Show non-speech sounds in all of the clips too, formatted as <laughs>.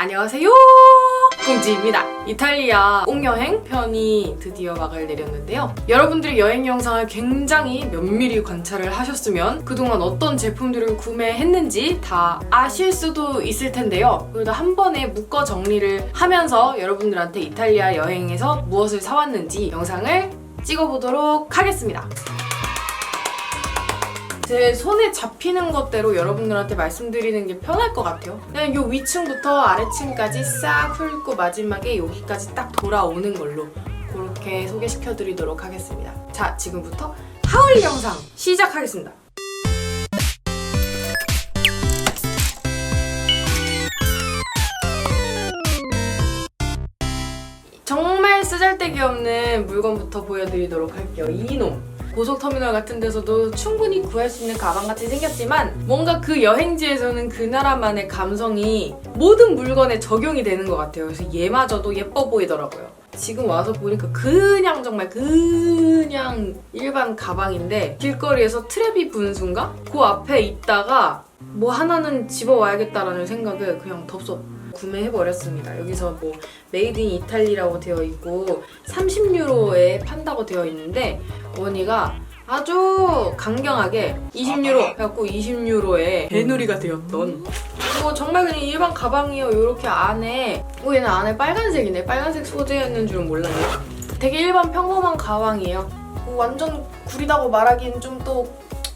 안녕하세요. 공지입니다. 이탈리아 옥여행 편이 드디어 막을 내렸는데요. 여러분들이 여행 영상을 굉장히 면밀히 관찰을 하셨으면 그동안 어떤 제품들을 구매했는지 다 아실 수도 있을 텐데요. 그래도 한 번에 묶어 정리를 하면서 여러분들한테 이탈리아 여행에서 무엇을 사왔는지 영상을 찍어보도록 하겠습니다. 제 손에 잡히는 것대로 여러분들한테 말씀드리는 게 편할 것 같아요. 그냥 요 위층부터 아래층까지 싹 훑고 마지막에 여기까지 딱 돌아오는 걸로 그렇게 소개시켜드리도록 하겠습니다. 자, 지금부터 하울 영상 시작하겠습니다. 정말 쓰잘데기 없는 물건부터 보여드리도록 할게요. 이놈. 고속터미널 같은 데서도 충분히 구할 수 있는 가방같이 생겼지만 뭔가 그 여행지에서는 그 나라만의 감성이 모든 물건에 적용이 되는 것 같아요. 그래서 얘마저도 예뻐 보이더라고요. 지금 와서 보니까 그냥 정말 그냥 일반 가방인데 길거리에서 트랩이 부는 순간 그 앞에 있다가 뭐 하나는 집어와야겠다라는 생각을 그냥 덥석 구매해버렸습니다. 여기서 뭐 메이드 인 이탈리라고 되어 있고 30유로에 판다고 되어 있는데 원이가 아주 강경하게 20유로 해갖고 20유로에 배누리가 되었던 뭐 정말 그냥 일반 가방이에요. 이렇게 안에 오 얘는 안에 빨간색이네. 빨간색 소재였는 줄은 몰랐네. 되게 일반 평범한 가방이에요. 뭐 완전 구리다고 말하기는 좀또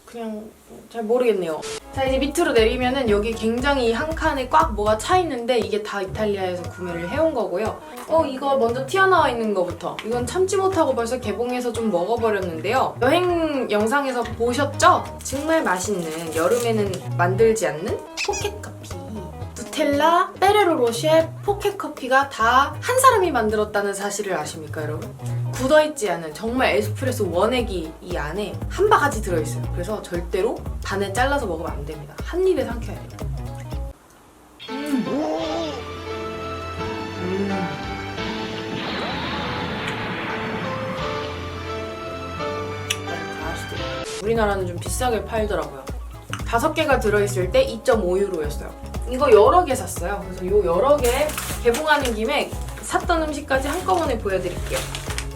그냥 잘 모르겠네요. 자 이제 밑으로 내리면은 여기 굉장히 한 칸에 꽉 뭐가 차 있는데 이게 다 이탈리아에서 구매를 해온 거고요. 어 이거 먼저 튀어나와 있는 거부터 이건 참지 못하고 벌써 개봉해서 좀 먹어버렸는데요. 여행 영상에서 보셨죠? 정말 맛있는 여름에는 만들지 않는 포켓 커피. 누텔라, 페레로 로쉐, 포켓 커피가 다 한 사람이 만들었다는 사실을 아십니까, 여러분? 굳어있지 않은 정말 에스프레소 원액이 이 안에 한 바가지 들어있어요. 그래서 절대로 반에 잘라서 먹으면 안 됩니다. 한 입에 삼켜야 돼요. 음. 우리나라는 좀 비싸게 팔더라고요. 다섯 개가 들어있을 때 2.5유로였어요. 이거 여러 개 샀어요. 그래서 요 여러 개 개봉하는 김에 샀던 음식까지 한꺼번에 보여드릴게요.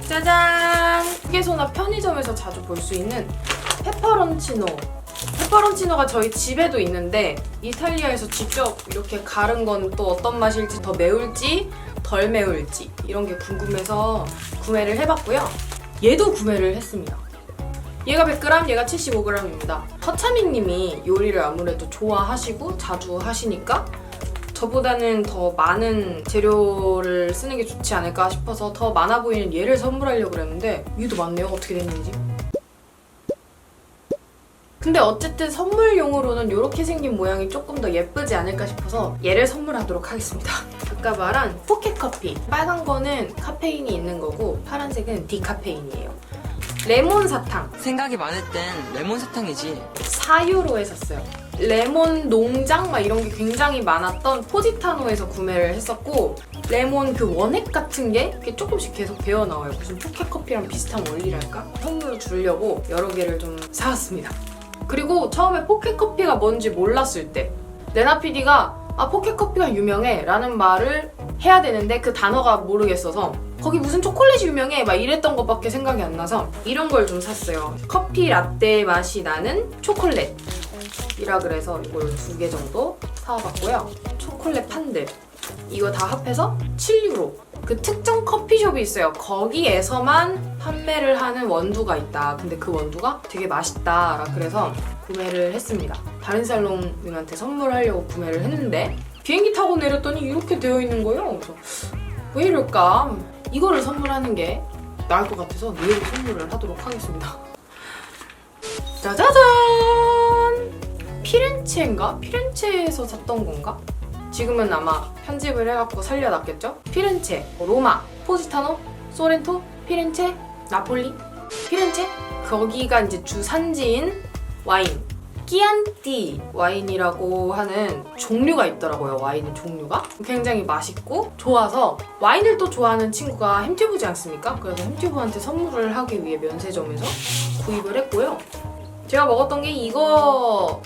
짜잔! 휴게소나 편의점에서 자주 볼 수 있는 페퍼론치노. 페퍼론치노가 저희 집에도 있는데 이탈리아에서 직접 이렇게 가른 건 또 어떤 맛일지 더 매울지 덜 매울지 이런 게 궁금해서 구매를 해봤고요. 얘도 구매를 했습니다. 얘가 100g, 얘가 75g입니다. 허차민 님이 요리를 아무래도 좋아하시고 자주 하시니까 저보다는 더 많은 재료를 쓰는 게 좋지 않을까 싶어서 더 많아 보이는 얘를 선물하려고 그랬는데 얘도 많네요. 어떻게 됐는지. 근데 어쨌든 선물용으로는 이렇게 생긴 모양이 조금 더 예쁘지 않을까 싶어서 얘를 선물하도록 하겠습니다. <laughs> 아까 말한 포켓 커피. 빨간 거는 카페인이 있는 거고 파란색은 디카페인이에요. 레몬 사탕. 생각이 많을 땐 레몬 사탕이지. 4유로에 샀어요. 레몬 농장 막 이런 게 굉장히 많았던 포지타노에서 구매를 했었고 레몬 그 원액 같은 게 이렇게 조금씩 계속 배어 나와요. 무슨 포켓 커피랑 비슷한 원리랄까? 선물로 주려고 여러 개를 좀 사왔습니다. 그리고 처음에 포켓 커피가 뭔지 몰랐을 때 레나 PD가 아 포켓 커피가 유명해 라는 말을 해야 되는데 그 단어가 모르겠어서 거기 무슨 초콜릿이 유명해 막 이랬던 것밖에 생각이 안 나서 이런 걸 좀 샀어요. 커피 라떼 맛이 나는 초콜릿 이라 그래서 이걸 두 개 정도 사와봤고요. 초콜릿 판들 이거 다 합해서 7유로. 그 특정 커피숍이 있어요. 거기에서만 판매를 하는 원두가 있다. 근데 그 원두가 되게 맛있다. 그래서 구매를 했습니다. 다른 살롱님한테 선물하려고 구매를 했는데 비행기 타고 내렸더니 이렇게 되어 있는 거예요. 그래서 왜 이럴까? 이거를 선물하는 게 나을 것 같아서 내일 선물을 하도록 하겠습니다. <laughs> 짜자잔! 피렌체인가? 피렌체에서 샀던 건가? 지금은 아마 편집을 해갖고 살려놨겠죠? 피렌체, 로마, 포지타노, 소렌토, 피렌체, 나폴리, 피렌체? 거기가 이제 주산지인 와인. 끼안띠 와인이라고 하는 종류가 있더라고요. 와인의 종류가 굉장히 맛있고 좋아서 와인을 또 좋아하는 친구가 햄튜브지 않습니까? 그래서 햄튜브한테 선물을 하기 위해 면세점에서 구입을 했고요. 제가 먹었던 게 이거였을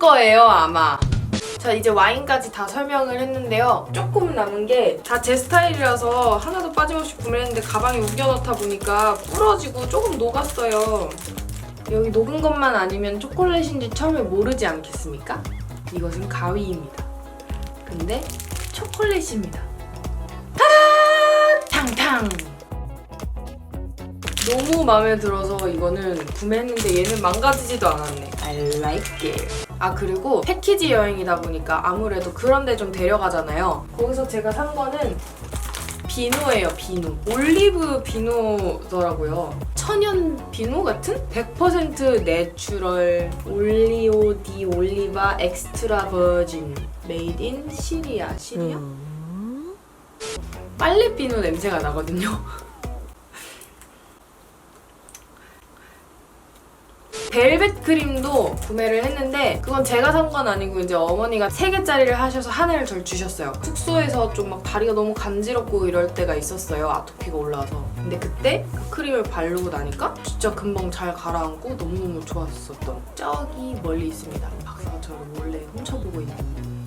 거예요, 아마. 자 이제 와인까지 다 설명을 했는데요. 조금 남은 게 다 제 스타일이라서 하나도 빠짐없이 구매했는데 가방에 우겨넣다 보니까 부러지고 조금 녹았어요. 여기 녹은 것만 아니면 초콜릿인지 처음에 모르지 않겠습니까? 이것은 가위입니다. 근데 초콜릿입니다. 타란! 탕탕! 너무 마음에 들어서 이거는 구매했는데 얘는 망가지지도 않았네. I like it. 아 그리고 패키지 여행이다 보니까 아무래도 그런 데 좀 데려가잖아요. 거기서 제가 산 거는 비누예요, 비누. 올리브 비누더라고요. 천연 비누 같은? 100% 내추럴 올리오 디 올리바 엑스트라 버진 메이드 인 시리아. 시리아? 빨래 비누 냄새가 나거든요. 벨벳 크림도 구매를 했는데 그건 제가 산 건 아니고 이제 어머니가 3개짜리를 하셔서 하나를 절 주셨어요. 숙소에서 좀 막 다리가 너무 간지럽고 이럴 때가 있었어요. 아토피가 올라와서. 근데 그때 그 크림을 바르고 나니까 진짜 금방 잘 가라앉고 너무너무 좋았었던 저기 멀리 있습니다. 박사가 저를 몰래 훔쳐보고 있는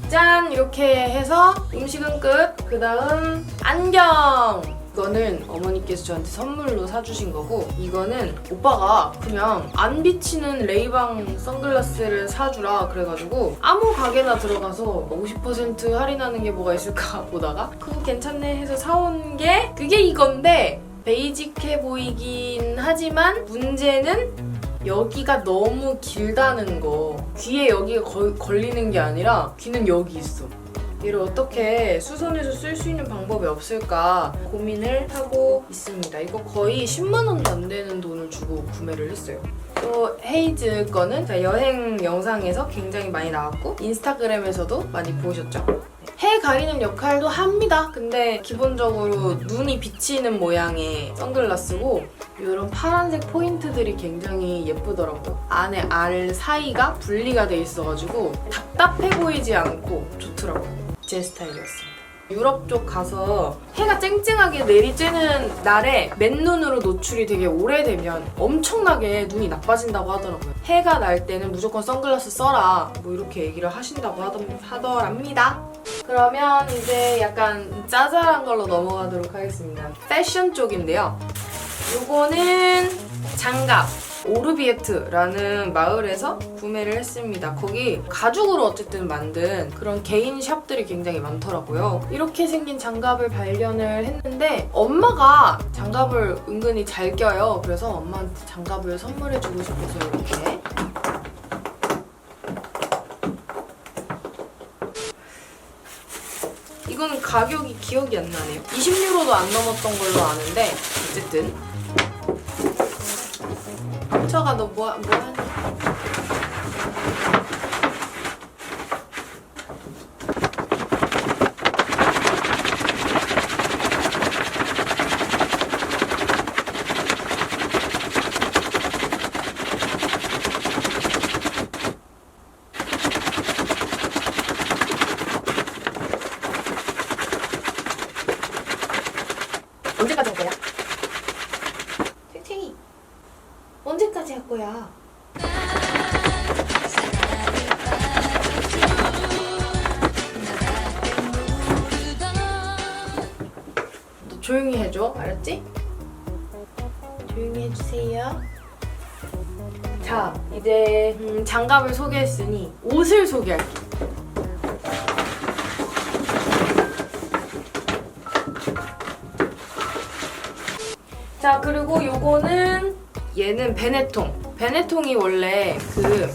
짠! 이렇게 해서 음식은 끝. 그 다음 안경! 이거는 어머니께서 저한테 선물로 사주신 거고 이거는 오빠가 그냥 안 비치는 레이방 선글라스를 사주라 그래가지고 아무 가게나 들어가서 50% 할인하는 게 뭐가 있을까 <laughs> 보다가 그거 괜찮네 해서 사온 게 그게 이건데 베이직해 보이긴 하지만 문제는 여기가 너무 길다는 거. 귀에 여기가 걸, 걸리는 게 아니라 귀는 여기 있어 얘를 어떻게 수선해서 쓸 수 있는 방법이 없을까 고민을 하고 있습니다 이거 거의 10만 원도 안 되는 돈을 주고 구매를 했어요 또 헤이즈 거는 자, 여행 영상에서 굉장히 많이 나왔고 인스타그램에서도 많이 보셨죠? 해 가리는 역할도 합니다. 근데 기본적으로 눈이 비치는 모양의 선글라스고 이런 파란색 포인트들이 굉장히 예쁘더라고요. 안에 알 사이가 분리가 돼 있어가지고 답답해 보이지 않고 좋더라고요. 제 스타일이었습니다. 유럽 쪽 가서 해가 쨍쨍하게 내리쬐는 날에 맨눈으로 노출이 되게 오래되면 엄청나게 눈이 나빠진다고 하더라고요. 해가 날 때는 무조건 선글라스 써라. 뭐 이렇게 얘기를 하신다고 하더, 하더랍니다. 그러면 이제 약간 짜잘한 걸로 넘어가도록 하겠습니다. 패션 쪽인데요. 요거는 장갑. 오르비에트라는 마을에서 구매를 했습니다. 거기 가죽으로 어쨌든 만든 그런 개인 샵들이 굉장히 많더라고요. 이렇게 생긴 장갑을 발견을 했는데 엄마가 장갑을 은근히 잘 껴요. 그래서 엄마한테 장갑을 선물해주고 싶어서 이렇게 이거는 가격이 기억이 안 나네요. 20유로도 안 넘었던 걸로 아는데 어쨌든 철아 너 뭐, 뭐 하냐? 언제까지 할 거야? 탱탱이 언제까지 할 거야? 너 조용히 해줘, 알았지? 조용히 해주세요. 자, 이제 음, 장갑을 소개했으니 옷을 소개할게. 자, 그리고 요거는 얘는 베네통. 베네통이 원래 그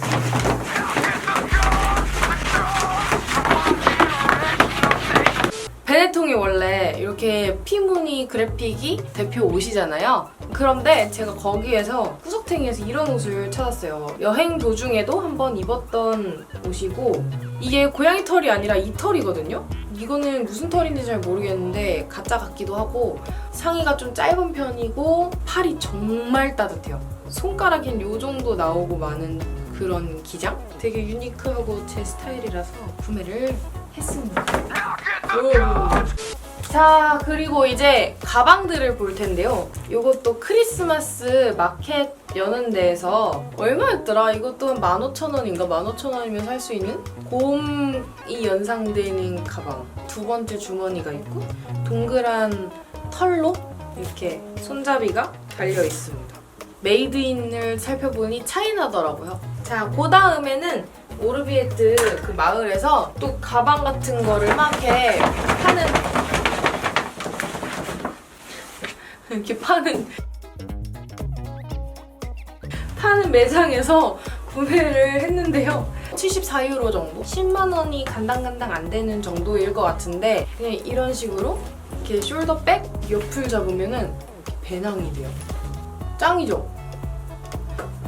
베네통이 원래 이렇게 피무늬 그래픽이 대표 옷이잖아요. 그런데 제가 거기에서 구석탱이에서 이런 옷을 찾았어요. 여행 도중에도 한번 입었던 옷이고 이게 고양이 털이 아니라 이 털이거든요. 이거는 무슨 털인지 잘 모르겠는데 가짜 같기도 하고 상의가 좀 짧은 편이고 팔이 정말 따뜻해요. 손가락엔 요 정도 나오고 많은 그런 기장? 되게 유니크하고 제 스타일이라서 구매를 했습니다. 오. 자 자, 그리고 이제 가방들을 볼 텐데요. 이것도 크리스마스 마켓 여는 데에서 얼마였더라? 이것도 한 15,000원인가? 15,000원이면 살 수 있는 곰이 연상되는 가방. 두 번째 주머니가 있고 동그란 털로 이렇게 손잡이가 달려 있습니다. 메이드인을 살펴보니 차이나더라고요. 자, 그 다음에는 오르비에트 그 마을에서 또 가방 같은 거를 막 이렇게 파는 <laughs> 이렇게 파는 파는 매장에서 구매를 했는데요. 74유로 정도? 10만 원이 간당간당 안 되는 정도일 것 같은데 그냥 이런 식으로 이렇게 숄더백 옆을 잡으면은 배낭이 돼요. 짱이죠?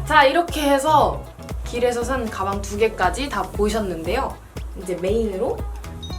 자 이렇게 해서 길에서 산 가방 두 개까지 다 보셨는데요. 이제 메인으로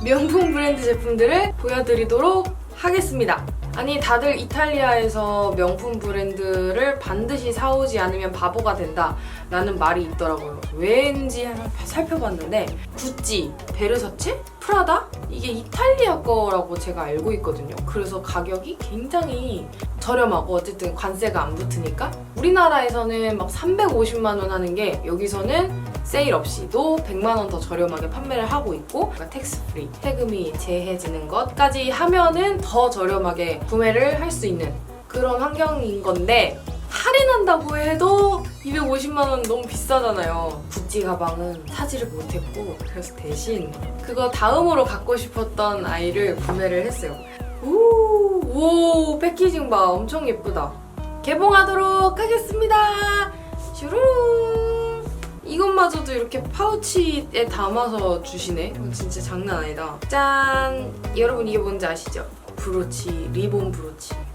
명품 브랜드 제품들을 보여드리도록 하겠습니다. 아니 다들 이탈리아에서 명품 브랜드를 반드시 사오지 않으면 바보가 된다 라는 말이 있더라고요. 왠지 살펴봤는데 구찌, 베르사체, 프라다 이게 이탈리아 거라고 제가 알고 있거든요. 그래서 가격이 굉장히 저렴하고 어쨌든 관세가 안 붙으니까 우리나라에서는 막 350만 원 하는 게 여기서는 세일 없이도 100만 원 더 저렴하게 판매를 하고 있고 그러니까 텍스 프리 세금이 제해지는 것까지 하면은 더 저렴하게 구매를 할 수 있는 그런 환경인 건데 할인한다고 해도 250만 원 너무 비싸잖아요. 구찌 가방은 사지를 못했고 그래서 대신 그거 다음으로 갖고 싶었던 아이를 구매를 했어요. 오, 오 패키징 봐 엄청 예쁘다. 개봉하도록 하겠습니다. 슈루룽. 이것마저도 이렇게 파우치에 담아서 주시네. 진짜 장난 아니다. 짠! 여러분 이게 뭔지 아시죠? 브로치, 리본 브로치입니다.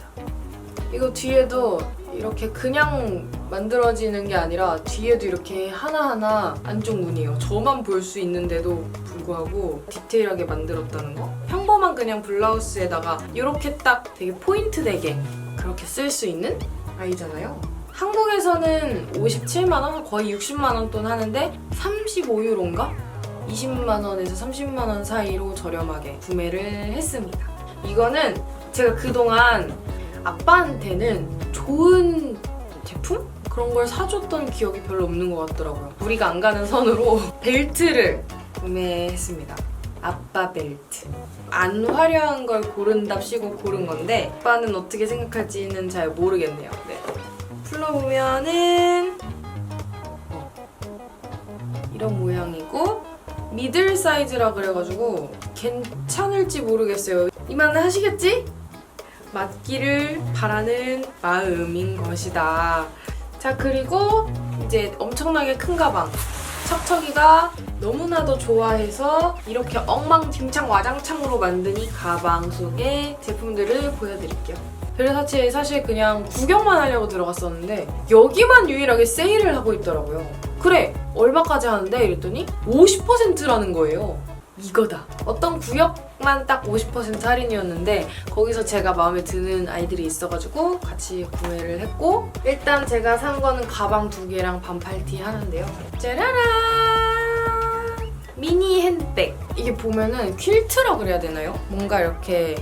이거 뒤에도 이렇게 그냥 만들어지는 게 아니라 뒤에도 이렇게 하나하나 안쪽 무늬예요. 저만 볼 수 있는데도 불구하고 디테일하게 만들었다는 거. 평범한 그냥 블라우스에다가 이렇게 딱 되게 포인트 되게 그렇게 쓸 수 있는 아이잖아요. 한국에서는 57만 원, 거의 60만 원 돈 하는데 35유로인가? 20만 원에서 30만 원 사이로 저렴하게 구매를 했습니다. 이거는 제가 그동안 아빠한테는 좋은 제품? 그런 걸 사줬던 기억이 별로 없는 것 같더라고요. 우리가 안 가는 선으로 <laughs> 벨트를 구매했습니다. 아빠 벨트. 안 화려한 걸 고른답시고 고른 건데 아빠는 어떻게 생각할지는 잘 모르겠네요. 네. 풀러보면은 어, 이런 모양이고 미들 사이즈라 그래가지고 괜찮을지 모르겠어요. 이만 하시겠지? 맞기를 바라는 마음인 것이다. 자 그리고 이제 엄청나게 큰 가방. 척척이가 너무나도 좋아해서 이렇게 엉망진창 와장창으로 만든 이 가방 속의 제품들을 보여드릴게요. 베르사체에 사실 그냥 구경만 하려고 들어갔었는데 여기만 유일하게 세일을 하고 있더라고요. 그래 얼마까지 하는데 이랬더니 50%라는 거예요. 이거다. 어떤 구역만 딱 50% 할인이었는데 거기서 제가 마음에 드는 아이들이 있어가지고 같이 구매를 했고 일단 제가 산 거는 가방 두 개랑 반팔티 하나인데요. 짜라란! 미니 핸드백. 이게 보면은 퀼트라 그래야 되나요? 뭔가 이렇게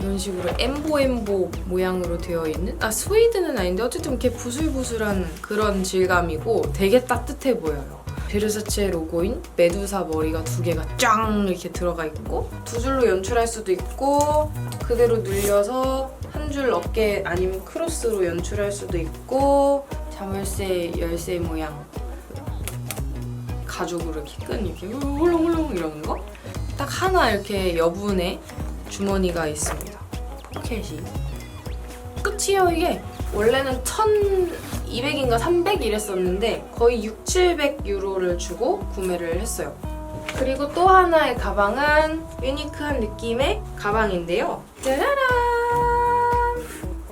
이런 식으로 엠보 엠보 모양으로 되어 있는 아 스웨이드는 아닌데 어쨌든 이렇게 부슬부슬한 그런 질감이고 되게 따뜻해 보여요. 베르사체 로고인 메두사 머리가 두 개가 짱 이렇게 들어가 있고 두 줄로 연출할 수도 있고 그대로 늘려서 한 줄 어깨 아니면 크로스로 연출할 수도 있고 자물쇠 열쇠 모양 가죽으로 이렇게 끈 이렇게 훌렁훌렁 이러는 거? 딱 하나 이렇게 여분의 주머니가 있습니다. 포켓이 끝이에요 이게. 원래는 1200인가 300 이랬었는데 거의 6, 700 유로를 주고 구매를 했어요. 그리고 또 하나의 가방은 유니크한 느낌의 가방인데요. 짜라란!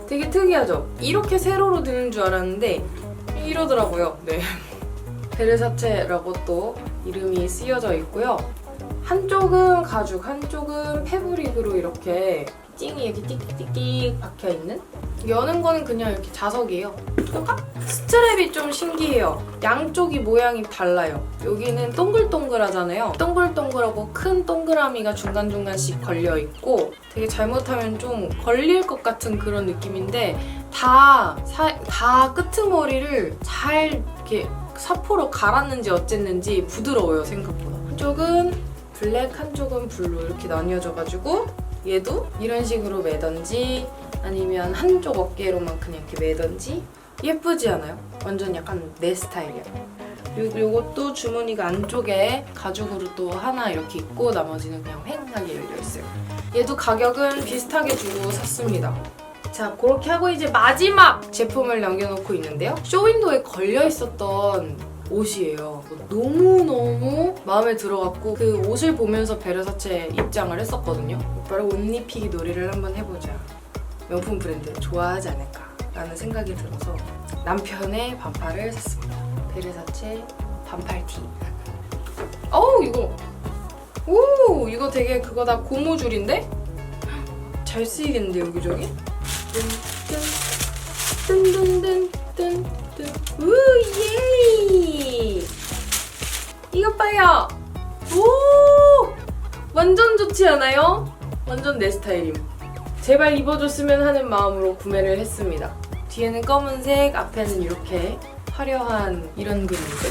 되게 특이하죠? 이렇게 세로로 드는 줄 알았는데 이러더라고요. 네. <laughs> 베르사체라고 또 이름이 쓰여져 있고요. 한쪽은 가죽, 한쪽은 패브릭으로 이렇게 찡이 이렇게 띡띡띡띡 박혀 있는. 여는 거는 그냥 이렇게 자석이에요. 뚜까? 스트랩이 좀 신기해요. 양쪽이 모양이 달라요. 여기는 동글동글하잖아요. 동글동글하고 큰 동그라미가 중간중간씩 걸려 있고 되게 잘못하면 좀 걸릴 것 같은 그런 느낌인데 다, 사- 다 끄트머리를 잘 이렇게 사포로 갈았는지 어쨌는지 부드러워요 생각보다. 한쪽은 블랙, 한쪽은 블루 이렇게 나뉘어져가지고 얘도 이런 식으로 매던지 아니면 한쪽 어깨로만 그냥 이렇게 매던지 예쁘지 않아요? 완전 약간 내 스타일이야. 그리고 요것도 주머니가 안쪽에 가죽으로 또 하나 이렇게 있고 나머지는 그냥 팽하게 열려 있어요. 얘도 가격은 비슷하게 주고 샀습니다. 자, 그렇게 하고 이제 마지막 제품을 남겨놓고 있는데요. 쇼윈도에 걸려 있었던 옷이에요. 너무너무 마음에 들어갔고 그 옷을 보면서 베르사체 입장을 했었거든요. 바로 옷 입히기 놀이를 한번 해보자. 명품 브랜드 좋아하지 않을까 라는 생각이 들어서 남편의 반팔을 샀습니다. 베르사체 반팔 티. 어우 이거 오 이거 되게 그거 다 고무줄인데 잘 쓰이겠는데 여기저기 뜬뜬 뜬뜬뜬뜬 우 예 이것 봐요. 오! 완전 좋지 않아요? 완전 내 스타일임. 제발 입어줬으면 하는 마음으로 구매를 했습니다. 뒤에는 검은색 앞에는 이렇게 화려한 이런 그림들.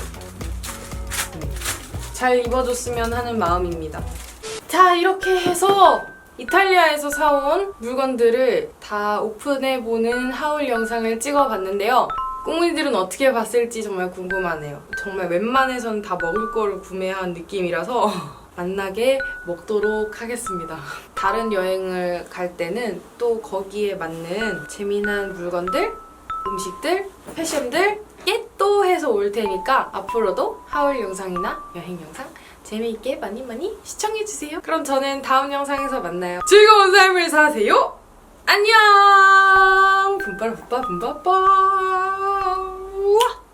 잘 입어줬으면 하는 마음입니다. 자, 이렇게 해서 이탈리아에서 사온 물건들을 다 오픈해보는 하울 영상을 찍어봤는데요. 꽁이들은 어떻게 봤을지 정말 궁금하네요. 정말 웬만해선 다 먹을 거를 구매한 느낌이라서 <laughs> 만나게 먹도록 하겠습니다. 다른 여행을 갈 때는 또 거기에 맞는 재미난 물건들, 음식들, 패션들 또 해서 올 테니까 앞으로도 하울 영상이나 여행 영상 재미있게 많이 많이 시청해주세요. 그럼 저는 다음 영상에서 만나요. 즐거운 삶을 사세요. 안녕. 분빠라 분빠 분빠빠. 우와.